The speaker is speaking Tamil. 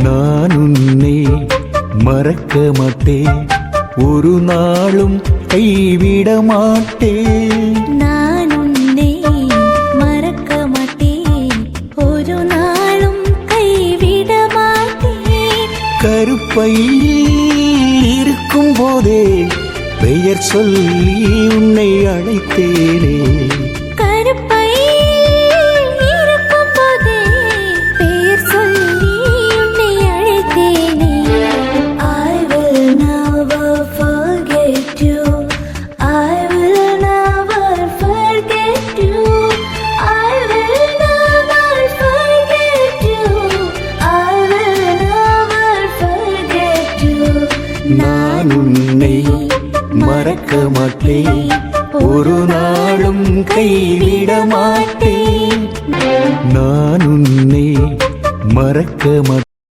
நான் உன்னை மறக்க மாட்டேன். ஒரு நாளும் கைவிட மாட்டேன். நான் உன்னை மறக்க மாட்டேன். ஒரு நாளும் கைவிட மாட்டேன். கருப்பையில் இருக்கும் போதே பெயர் சொல்லி உன்னை அழைத்தேனே. நான் உன்னை மறக்க மாட்டேன். ஒரு நாளும் கைவிட மாட்டேன். நான் உன்னை மறக்க மாட்டேன்.